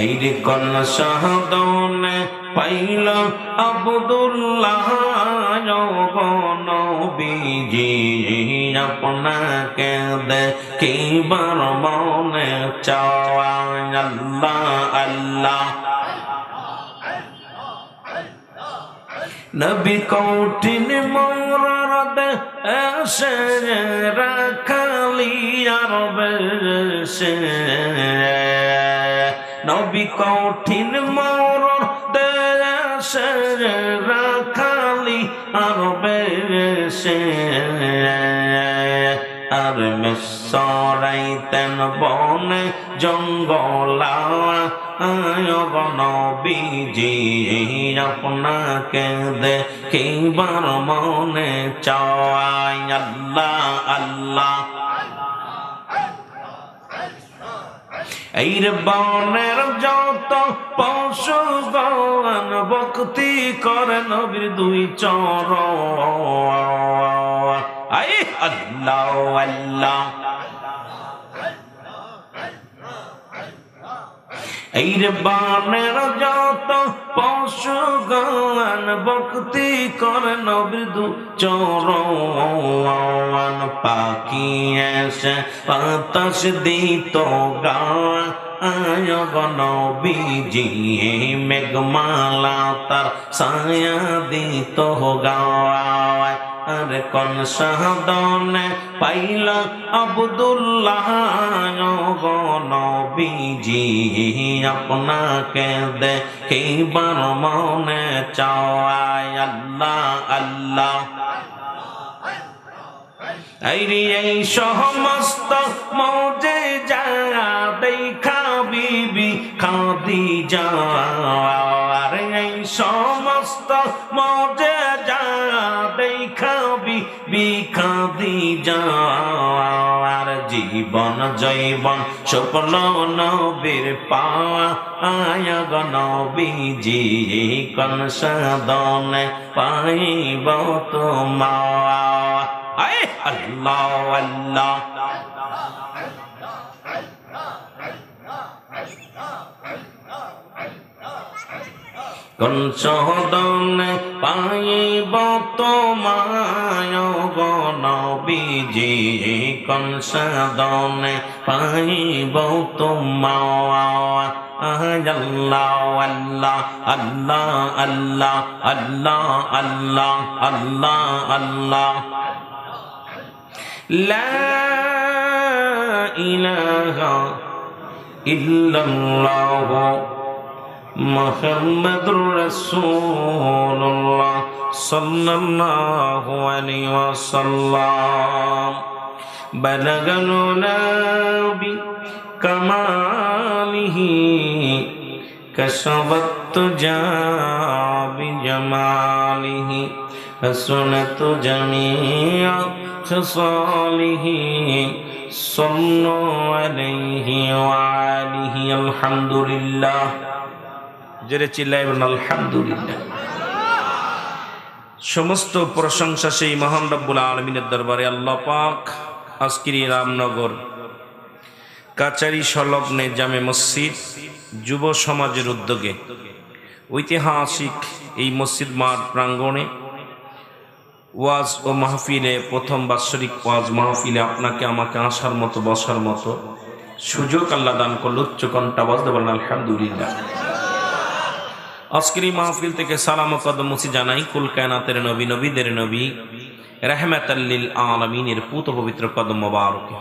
এই রে কন শাহদনে পাইল আবদুল্লাহ নবীজি। আপনাকে দেখিবার মনে চাওয়া আল্লাহ আল্লাহ। নবী কৌঠিন এসে রাখালি আর বেশে। নবী কৌঠিন মোরদ এসে রাখালি আর বেশে। আর মেসরাইতেন বনে জঙ্গলা নবীজি আপনাকে দেখিবার মনে চাওয়াই আল্লাহ আল্লাহ এই বনের যত পশু গণ ভক্তি করে নবীর দুই চর আল্লাহ আল্লাহ। এই রে বানের যত পশু গান ভক্তি করে নবৃদু চরণ। পাখি এসে বাতাস দিত গান নবীজি মেঘমালা তার ছায়া দিত গাওয়ায় আর কোন সাধনে পাইল আবদুল্লাহ নবীজি? আপনাকে দেখিবার মনে চাওয়ায় আল্লাহ আল্লাহ। এই সমস্ত মৌজে যা দেখা বিবি খাদি যা আর, এই সমস্ত মৌজে যা যাওয়ার জীবন জৈবন স্বপ্ন নবীর পাওয়া আয়গ নবীজি, কন সাদনে পাইব তোমা আল্লাহ আল্লাহ। কোন সহদনে পাইব তোমায় গনবিজি কোন সদনে পাইব তোমায় আল্লাহ আল্লাহ আল্লাহ আল্লাহ আল্লাহ আল্লাহ আল্লাহ আল্লাহ لا إله إلا الله মোহাম্মদুর রাসূলুল্লাহ সাল্লাল্লাহু আলাইহি ওয়াসাল্লাম। বালাগানো নাবি কামালিহি কশবত জাবি জামালিহি حسنت جميع জোরে চিল্লাই বলুন, আলহামদুলিল্লাহ। সমস্ত প্রশংসা সেই মহান রব্বুল আলমিনের দরবারে আল্লাহ পাক, আজকের রামনগর কাচারি সংলগ্নে জামে মসজিদ যুব সমাজের উদ্যোগে ঐতিহাসিক এই মসজিদ মাঠ প্রাঙ্গণে ওয়াজ ও মাহফিলে, প্রথম বাৎসরিক ওয়াজ মাহফিলে আপনাকে, আমাকে আসার মতো, বসার মতো সুযোগ আল্লাহ দান করল। উচ্চ কণ্ঠা বাজতে বলেন, আলহামদুলিল্লাহ। আজকের এই মাহফিল থেকে সালাম কদম মুসি জানাই, কুল কায়নাতের নবী, নবীদের নবী রাহমাত আল্লিল আলমিনের পুত পবিত্র কদম মোবারকে।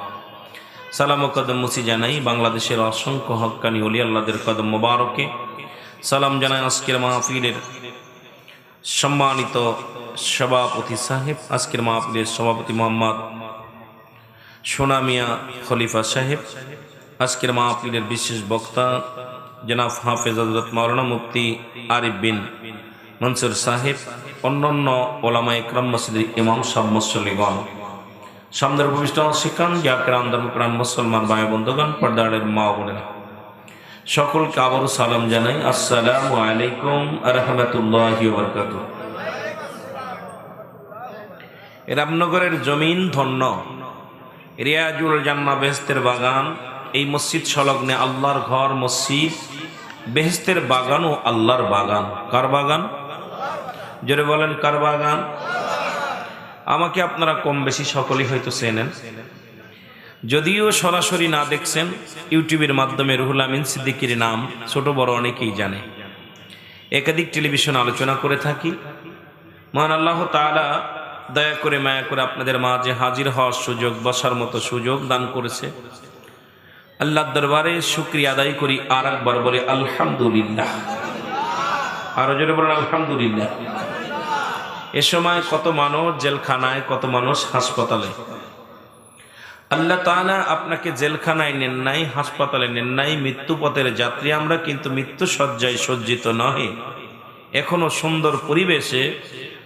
সালাম কদম মুসি জানাই বাংলাদেশের অসংখ্য হক্কানি অলি আল্লাহদের কদম মোবারকে। সালাম জানাই আজকের মাহফিলের সম্মানিত সভাপতি সাহেব, আজকের মাহফিলের সভাপতি মোহাম্মদ সোনামিয়া খলিফা সাহেব, আজকের মাহফিলের বিশেষ বক্তা জনাব হাফেজ হজরত মাওলানা মুফতি আরিফ বিন মনসুর সাহেব, অন্যান্য ওলামা ইকরাম মসজিদের ইমাম সাহ মুসল্লিগণ। সামনের ভূমিষ্ঠ শিখান জাকরাম ধর্মপ্রাণ মুসলমান ভাই বন্ধুগণ পর্দারের মা বোনেরা। সকলকে আবারও সালাম জানাই। আসসালামু আলাইকুম রহমতুল্লাহ বরকাত রামনগরের জমিন ধন্য। রিয়াজুল জান্না বেহস্তের বাগান এই মসজিদ সংলগ্নে আল্লাহর ঘর, মসজিদ বেহেস্তের বাগান ও আল্লাহর বাগান। কার বাগান? জোরে বলেন, কার বাগান? আমাকে আপনারা কম বেশি সকলেই হয়তো চেনেন। যদিও সরাসরি না দেখছেন, ইউটিউবের মাধ্যমে রুহুল আমিন সিদ্দিকির নাম ছোট বড় অনেকেই জানে। একাধিক টেলিভিশন আলোচনা করে থাকি। মহান আল্লাহ তাআলা দয়া করে মায়া করে আপনাদের মাঝে হাজির হওয়ার সুযোগ, বসার মতো সুযোগ দান করেছে। আল্লাহ দরবারে শুক্রিয়া আদায় করি আর একবার বলে আলহামদুলিল্লাহ। আরও জোরে বলেন আলহামদুলিল্লাহ। এ সময় কত মানুষ জেলখানায়, কত মানুষ হাসপাতালে। আল্লাহ তাআলা আপনাকে জেলখানায় নেন নাই, হাসপাতালে নেন নাই, মৃত্যু পথের যাত্রী আমরা কিন্তু মৃত্যু সজ্জায় সজ্জিত নহে। এখনও সুন্দর পরিবেশে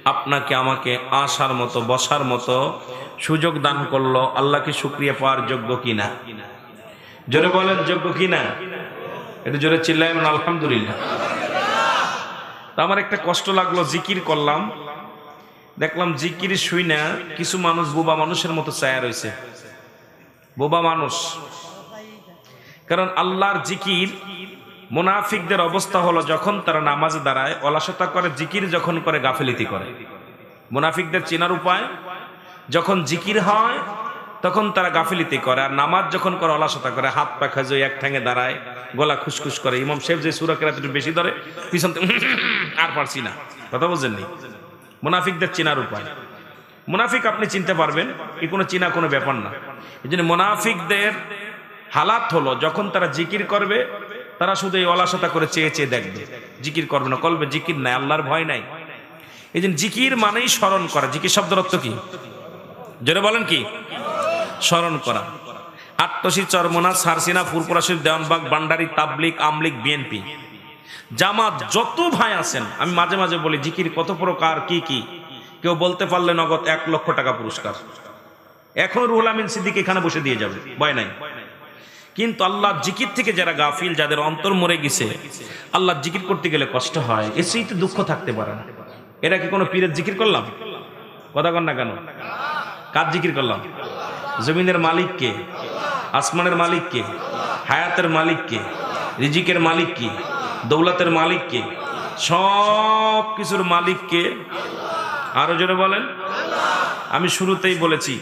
আপনাকে আমাকে আসার মতো, বসার মতো সুযোগ দান করল, আল্লাহকে শুক্রিয়া পাওয়ার যোগ্য কিনা? জোরে বলেন, যোগ্য কিনা? এটা জোরে চিল্লাই বলেন, আলহামদুলিল্লাহ। আমার একটা কষ্ট লাগল, জিকির করলাম। দেখলাম জিকির শুই না, কিছু মানুষ, বোবা মানুষের মতো চায়া রয়েছে। বোবা মানুষ। কারণ আল্লাহর জিকির, মোনাফিকদের অবস্থা হলো যখন তারা নামাজে দাঁড়ায়, অলসতা করে, জিকির যখন করে, গাফিলিতি করে। মোনাফিকদের চেনার উপায়, যখন জিকির হয় তখন তারা গাফিলিতি করে, আর নামাজ যখন করে, অলসতা করে, হাত পা খাজে এক ঠ্যাঙে দাঁড়ায়, গলা খুসখুস করে। ইমাম সাহেব যে সুরা কেরাত একটু বেশি ধরে, পিছন আর পারছি না। কথা বুঝেননি? মুনাফিকদের চেনার উপায়। মুনাফিক আপনি চিনতে পারবেন, এই কোনো চিনা কোনো ব্যাপার না। এই জন্য মুনাফিকদের হালাত হলো, যখন তারা জিকির করবে, তারা শুধু এই অলাসতা করে চেয়ে চেয়ে দেখবে। জিকির করবে না, কলবে জিকির নাই, আল্লাহর ভয় নাই। এই জন্য জিকির মানেই স্মরণ করা। জিকির শব্দের অর্থ কি? জোরে বলেন কি? স্মরণ করা। আট্টসি চরমনা, সারসিনা ফুরপুরাশির দেওয়ানবাগ, বান্ডারি, তাবলিক, আমলিক, বিএনপি। জামাত যত ভাই আছেন, আমি মাঝে মাঝে বলি, জিকির কত প্রকার, কি কি? কেউ বলতে পারলে নগদ এক লক্ষ টাকা পুরস্কার। এখন রুহুল আমিন সিদ্দিক এখানে বসে দিয়ে যাবে, ভয় নাই। কিন্তু আল্লাহ জিকির থেকে যারা গাফিল, যাদের অন্তর মরে গেছে, আল্লাহ জিকির করতে গেলে কষ্ট হয় এ সেইতে দুঃখ থাকতে পারে না। এটা কি কোনো পীরের জিকির করলাম? কথা কন না কেন? কার জিকির করলাম? জমিনের মালিককে আসমানের মালিককে হায়াতের মালিককে রিজিকের মালিককে দৌলতের মালিককে সব কিছুর মালিককে আরও জোরে বলেন। আমি শুরুতেই বলেছি।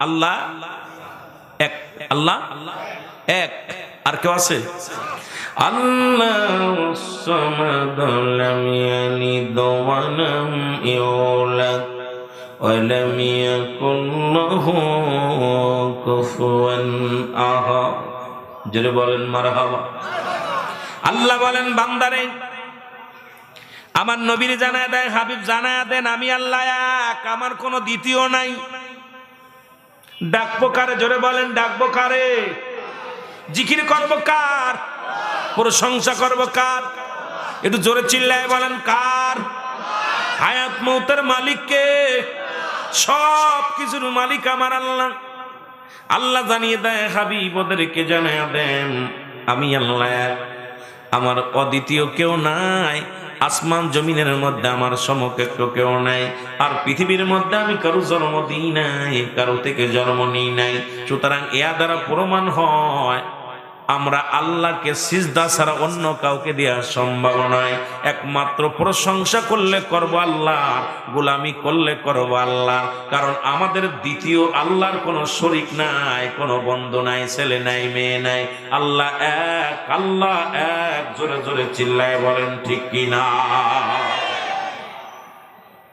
আল্লাহ এক আল্লাহ এক। আর কেউ আছে? আল্লাহ ولم يولد ولم يكن له كفوا احد জোরে বলেন মারহাবা আল্লাহ বলেন বান্দারে আমার নবীর জানায় দেয় হাবিব জানায় দেন আমি আল্লাহ এক আমার কোনো দ্বিতীয় নাই ডাকবো কারে জোরে বলেন ডাকবো কারে জিকির করবো কার প্রশংসা করবো কার একটু জোরে চিল্লায় বলেন কার হায়াত মৌতের মালিককে সব কিছুর মালিক আমার আল্লাহ। আল্লাহ জানিয়ে দেয়, হাবিব, ওদেরকে জানিয়ে দেন, আমি আল্লাহ, আমার অদ্বিতীয় কেউ নাই। আসমান জমিনের মধ্যে আমার সমকক্ষ কেউ নাই। আর পৃথিবীর মধ্যে আমি কারও জন্ম দিই নাই, কারও থেকে জন্ম নিই নাই। সুতরাং এয়া দ্বারা প্রমাণ হয়। আমরা আল্লাহকে সিজদা ছাড়া অন্য কাউকে দেওয়া সম্ভব নয়। একমাত্র প্রশংসা করলে করব আল্লাহ, গোলামি করলে করব আল্লাহ। কারণ আমাদের দ্বিতীয় আল্লাহর কোনো শরিক নাই, কোনো বন্ধু নাই, ছেলে নাই, মেয়ে নাই। আল্লাহ এক আল্লাহ এক, জোরে জোরে চিল্লায় বলেন, ঠিক কিনা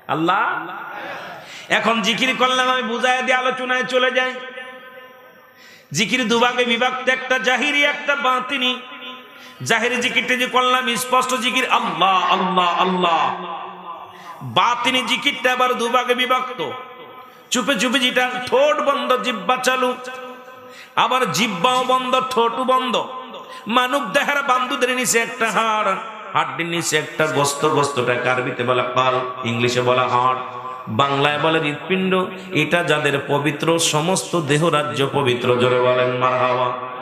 আল্লাহ? এখন জিকির করলাম আমি বুঝাই দিয়ে আলোচনায় চলে যাই। জিকির দুভাগে বিভক্ত একটা জাহিরি, একটা বাতিনি। জাহিরি জিকিরটা যে করলাম, স্পষ্ট জিকির, আল্লাহ আল্লাহ আল্লাহ। বাতিনি জিকিরটা আবার দুভাগে বিভক্ত। চুপে চুপে যেটা, ঠোঁট বন্ধ জিব্বা চালু। আবার জিব্বাও বন্ধ, ঠোঁটও বন্ধ। মানব দেহার বান্ধুদের নিচে একটা হাড় হাড্ডির নিচে একটা গোস্ত, গোস্তটা কারবিতে বলা কাল ইংলিশে বলা হাড়। বাংলায় বলে হৃৎপিণ্ড এটা যাদের পবিত্র সমস্ত দেহরাজ্য পবিত্র। জোরে বলেন মার হাওয়া